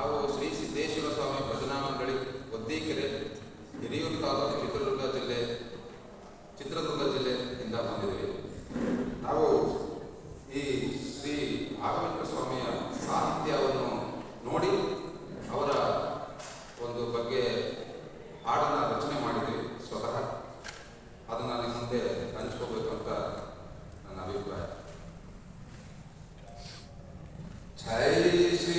ನಾವು ಶ್ರೀ ಸಿದ್ದೇಶ್ವರ ಸ್ವಾಮಿ ಭಜನಾ ಮಂಡಳಿ ಒದ್ದೀಕೆರೆ ಹಿರಿಯೂರು ತಾಲೂಕು ಚಿತ್ರದುರ್ಗ ಜಿಲ್ಲೆ, ಚಿತ್ರದುರ್ಗ ಜಿಲ್ಲೆಯಿಂದ ಬಂದಿದ್ದೀವಿ. ನಾವು ಈ ಶ್ರೀ ರಾಘವೇಂದ್ರ ಸ್ವಾಮಿಯ ಸಾಹಿತ್ಯವನ್ನು ನೋಡಿ ಅವರ ಒಂದು ಬಗ್ಗೆ ಹಾಡನ್ನು ರಚನೆ ಮಾಡಿದ್ವಿ ಸ್ವತಃ. ಅದನ್ನು ನಿಮ್ಮ ಮುಂದೆ ಹಂಚ್ಕೋಬೇಕು ಅಂತ ನನ್ನ ಅಭಿಪ್ರಾಯ. ಜೈ ಶ್ರೀ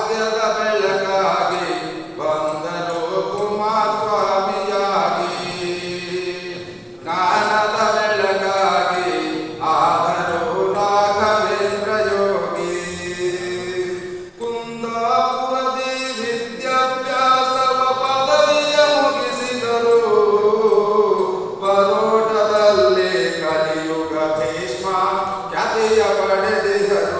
Bernabé le dijo,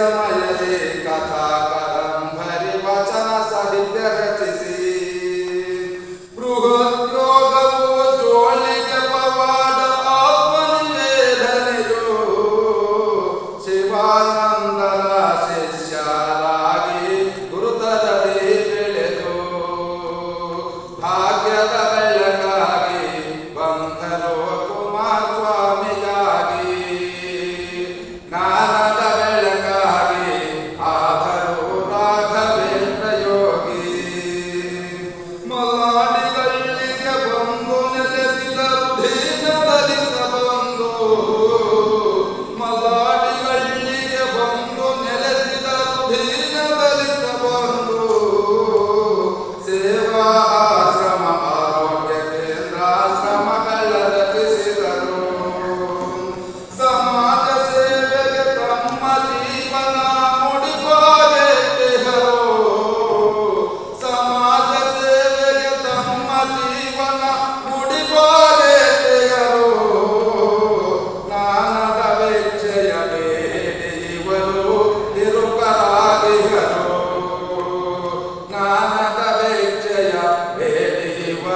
సమయది కథాకరం హరివచన సహిత రచిసి బృహద్యోగము జోళిక పవాడ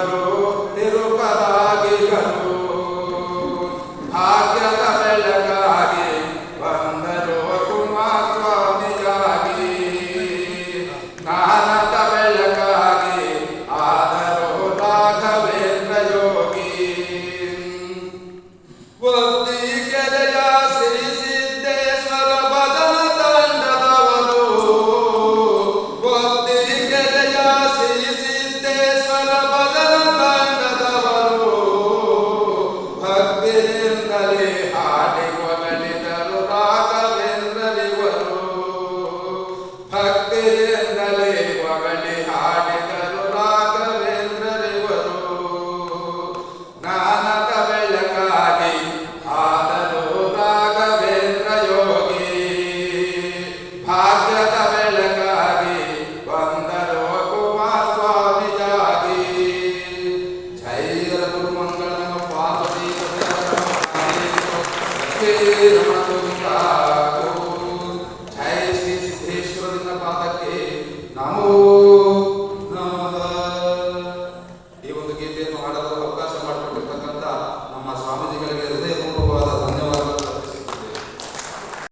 Senhor, pelo caráter,